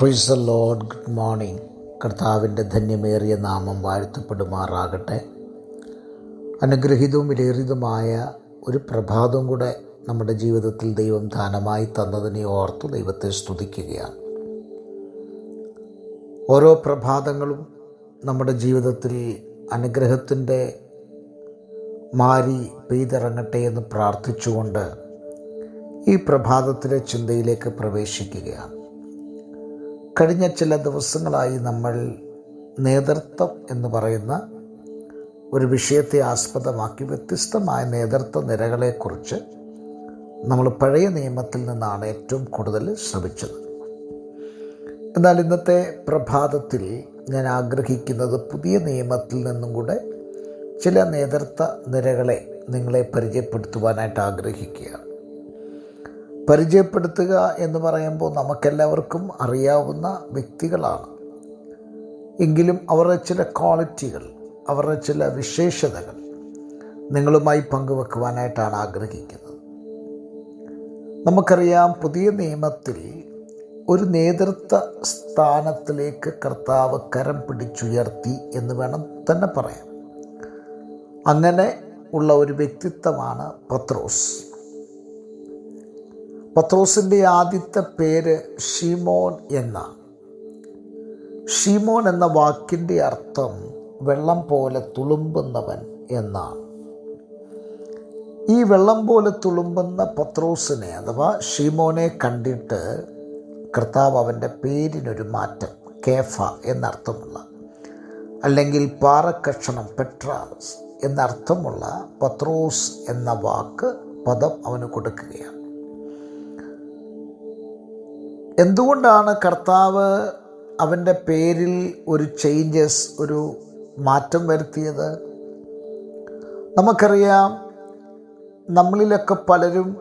Praise the lord good morning കർത്താവിന്റെ ധന്യമേറിയ നാമം വാഴ്ത്തപ്പെടുമാറാകട്ടെ. അനുഗ്രഹീതവും വിലയേറിയതുമായ ഒരു പ്രഭാതവും കൂടെ നമ്മുടെ ജീവിതത്തിൽ ദൈവം ദാനമായി തന്നതിനെ ഓർത്ത് ദൈവത്തെ സ്തുതിക്കുകയാണ്. ഓരോ പ്രഭാതങ്ങളും നമ്മുടെ ജീവിതത്തിൽ അനുഗ്രഹത്തിന്റെ മാരി പെയ്തിറങ്ങട്ടെ എന്ന് പ്രാർത്ഥിച്ചുകൊണ്ട് ഈ പ്രഭാതത്തിലെ ചിന്തയിലേക്ക് പ്രവേശിക്കുകയാണ്. കഴിഞ്ഞ ചില ദിവസങ്ങളായി നമ്മൾ നേതൃത്വം എന്ന് പറയുന്ന ഒരു വിഷയത്തെ ആസ്പദമാക്കി വ്യത്യസ്തമായ നേതൃത്വ നിരകളെക്കുറിച്ച് നമ്മൾ പഴയ നിയമത്തിൽ നിന്നാണ് ഏറ്റവും കൂടുതൽ ശ്രമിച്ചത്. എന്നാൽ ഇന്നത്തെ പ്രഭാതത്തിൽ ഞാൻ ആഗ്രഹിക്കുന്നത് പുതിയ നിയമത്തിൽ നിന്നും കൂടെ ചില നേതൃത്വ നിരകളെ നിങ്ങളെ പരിചയപ്പെടുത്തുവാനായിട്ട് ആഗ്രഹിക്കുകയാണ്. പരിചയപ്പെടുത്തുക എന്ന് പറയുമ്പോൾ നമുക്കെല്ലാവർക്കും അറിയാവുന്ന വ്യക്തികളാണ്. എങ്കിലും അവരുടെ ചില ക്വാളിറ്റികൾ അവരുടെ ചില വിശേഷതകൾ നിങ്ങളുമായി പങ്കുവെക്കുവാനായിട്ടാണ് ആഗ്രഹിക്കുന്നത്. നമുക്കറിയാം പുതിയ നിയമത്തിൽ ഒരു നേതൃത്വ സ്ഥാനത്തിലേക്ക് കർത്താവ് കരം പിടിച്ചുയർത്തി എന്ന് വേണം തന്നെ പറയാം അങ്ങനെ ഉള്ള ഒരു വ്യക്തിത്വമാണ് പത്രോസ്. പത്രോസിന്റെ ആദ്യത്തെ പേര് ഷീമോൻ എന്നാണ് ഷീമോൻ എന്ന വാക്കിന്റെ അർത്ഥം വെള്ളം പോലെ തുളുമ്പുന്നവൻ എന്നാണ് ഈ വെള്ളം പോലെ തുളുമ്പുന്ന പത്രോസിനെ അഥവാ ഷീമോനെ കണ്ടിട്ട് കർത്താവ് അവന്റെ പേരിനൊരു മാറ്റം കേഫ എന്നർത്ഥമുള്ള അല്ലെങ്കിൽ പാറക്കഷണം പെട്രാസ് എന്നർത്ഥമുള്ള പത്രോസ് എന്ന വാക്ക് പദം അവന് കൊടുക്കുകയാണ്. എന്തുകൊണ്ടാണ് കർത്താവ് അവന്റെ പേരിൽ ഒരു ചേഞ്ചസ് ഒരു മാറ്റം വരുത്തിയത്? നമുക്കറിയാം നമ്മളിലൊക്കെ പലരും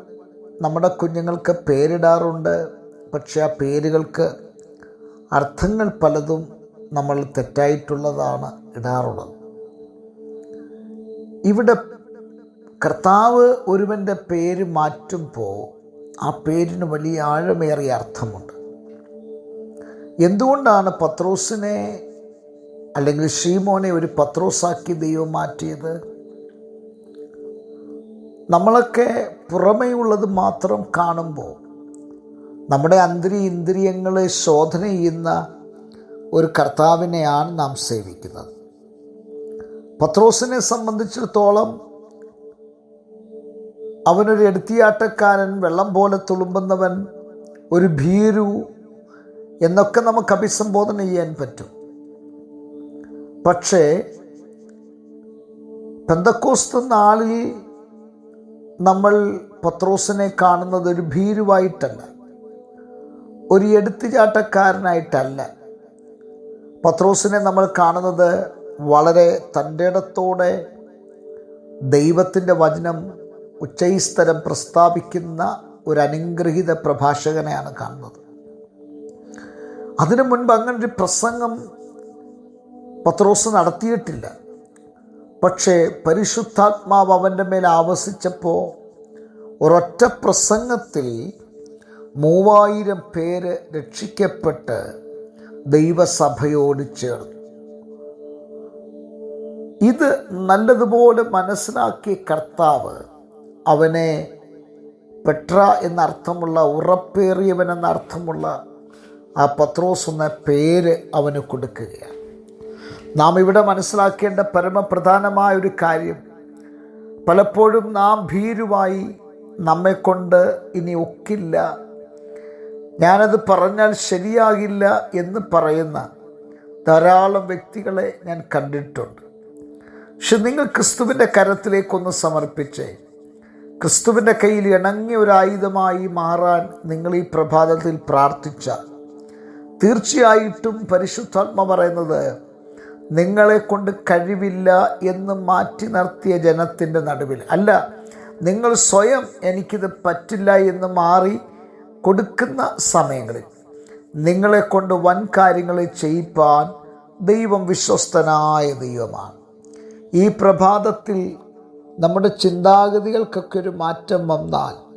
നമ്മുടെ കുഞ്ഞുങ്ങൾക്ക് പേരിടാറുണ്ട്. പക്ഷെ ആ പേരുകൾക്ക് അർത്ഥങ്ങൾ പലതും നമ്മൾ തെറ്റായിട്ടുള്ളതാണ് ഇടാറുള്ളത്. ഇവിടെ കർത്താവ് ഒരുവന്റെ പേര് മാറ്റുമ്പോൾ ആ പേരിന് വലിയ ആഴമേറിയ അർത്ഥമുണ്ട്. എന്തുകൊണ്ടാണ് പത്രോസിനെ അല്ലെങ്കിൽ ഷീമോനെ ഒരു പത്രോസാക്കി ദൈവം മാറ്റിയത്? നമ്മളൊക്കെ പുറമേയുള്ളത് മാത്രം കാണുമ്പോൾ നമ്മുടെ അന്തരി ഇന്ദ്രിയങ്ങളെ ശോധന ചെയ്യുന്ന ഒരു കർത്താവിനെയാണ് നാം സേവിക്കുന്നത്. പത്രോസിനെ സംബന്ധിച്ചിടത്തോളം അവനൊരു എടുത്തിയാട്ടക്കാരൻ വെള്ളം പോലെ തുളുമ്പുന്നവൻ ഒരു ഭീരു എന്നൊക്കെ നമുക്ക് അഭിസംബോധന ചെയ്യാൻ പറ്റും. പക്ഷേ പെന്തക്കോസ്ത നാളിൽ നമ്മൾ പത്രോസിനെ കാണുന്നത് ഒരു ഭീരുവായിട്ടല്ല. ഒരു എടുത്തുചാട്ടക്കാരനായിട്ടല്ല പത്രോസിനെ നമ്മൾ കാണുന്നത് വളരെ തന്റെ ഇടത്തോടെ ദൈവത്തിന്റെ വചനം ഉച്ചൈസ്തരം പ്രസ്താവിക്കുന്ന ഒരു അനുഗ്രഹീത പ്രഭാഷകനെയാണ് കാണുന്നത്. അതിനു മുൻപ് അങ്ങനെ ഒരു പ്രസംഗം പത്രോസ് നടത്തിയിട്ടില്ല. പക്ഷേ പരിശുദ്ധാത്മാവ് അവന്റെ മേൽ ആവസിച്ചപ്പോൾ ഒരൊറ്റ പ്രസംഗത്തിൽ മൂവായിരം പേര് രക്ഷിക്കപ്പെട്ട് ദൈവസഭയോട് ചേർന്നു. ഇത് നല്ലതുപോലെ മനസ്സിലാക്കിയ കർത്താവ് അവനെ പെട്ര എന്നർത്ഥമുള്ള ഉറപ്പേറിയവൻ എന്നർത്ഥമുള്ള ആ പത്രോസ് എന്ന പേര് അവന് കൊടുക്കുകയാണ്. നാം ഇവിടെ മനസ്സിലാക്കേണ്ട പരമപ്രധാനമായ ഒരു കാര്യം പലപ്പോഴും നാം ഭീരുവായി നമ്മെക്കൊണ്ട് ഇനി ഒക്കില്ല ഞാനത് പറഞ്ഞാൽ ശരിയാകില്ല എന്ന് പറയുന്ന ധാരാളം വ്യക്തികളെ ഞാൻ കണ്ടിട്ടുണ്ട്. പക്ഷെ നിങ്ങൾ ക്രിസ്തുവിന്റെ കരത്തിലേക്കൊന്ന് സമർപ്പിച്ചേ. ക്രിസ്തുവിന്റെ കയ്യിൽ ഇണങ്ങിയ ഒരു ആയുധമായി മാറാൻ നിങ്ങൾ ഈ പ്രഭാതത്തിൽ പ്രാർത്ഥിച്ച തീർച്ചയായിട്ടും പരിശുദ്ധാത്മ പറയുന്നത് നിങ്ങളെ കൊണ്ട് കഴിവില്ല എന്ന് മാറ്റി നിർത്തിയ ജനത്തിന്റെ നടുവിൽ. അല്ല നിങ്ങൾ സ്വയം എനിക്കിത് പറ്റില്ല എന്ന് മാറി കൊടുക്കുന്ന സമയങ്ങളിൽ നിങ്ങളെ കൊണ്ട് വൻ കാര്യങ്ങളെ ചെയ്യിപ്പാൻ ദൈവം വിശ്വസ്തനായ ദൈവമാണ്. ഈ പ്രഭാതത്തിൽ നമ്മുടെ ചിന്താഗതികൾക്കൊക്കെ ഒരു മാറ്റം വന്നാൽ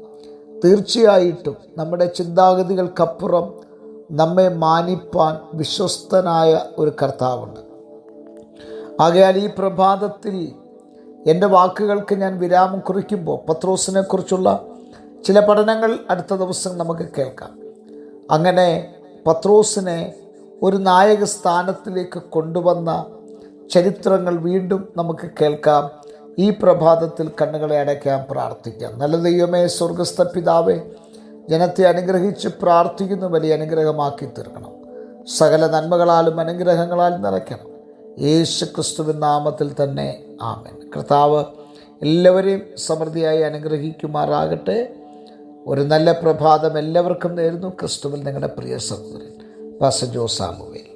തീർച്ചയായിട്ടും നമ്മുടെ ചിന്താഗതികൾക്കപ്പുറം നമ്മെ മാനിപ്പാൻ വിശ്വസ്തനായ ഒരു കർത്താവുണ്ട്. ആകയാൽ ഈ പ്രഭാതത്തിൽ എന്റെ വാക്കുകൾക്ക് ഞാൻ വിരാമം കുറിക്കുമ്പോൾ പത്രോസിനെക്കുറിച്ചുള്ള ചില പഠനങ്ങൾ അടുത്ത ദിവസം നമുക്ക് കേൾക്കാം. അങ്ങനെ പത്രോസിനെ ഒരു നായക സ്ഥാനത്തിലേക്ക് കൊണ്ടുവന്ന ചരിത്രങ്ങൾ വീണ്ടും നമുക്ക് കേൾക്കാം. ഈ പ്രഭാതത്തിൽ കണ്ണുകളെ അടയ്ക്കാൻ പ്രാർത്ഥിക്കാം. നല്ല ദൈവമേ സ്വർഗസ്ഥ പിതാവേ ജനത്തെ അനുഗ്രഹിച്ച് പ്രാർത്ഥിക്കുന്ന വലിയ അനുഗ്രഹമാക്കി തീർക്കണം. സകല നന്മകളാലും അനുഗ്രഹങ്ങളാലും നിറയ്ക്കണം. യേശു ക്രിസ്തുവിൻ നാമത്തിൽ തന്നെ ആമൻ. കർത്താവ് എല്ലാവരെയും സമൃദ്ധിയായി അനുഗ്രഹിക്കുമാറാകട്ടെ. ഒരു നല്ല പ്രഭാതം എല്ലാവർക്കും നേരുന്നു. ക്രിസ്തുവിൽ നിങ്ങളുടെ പ്രിയ സഹോദരൻ പാസ ജോസാമുവേൽ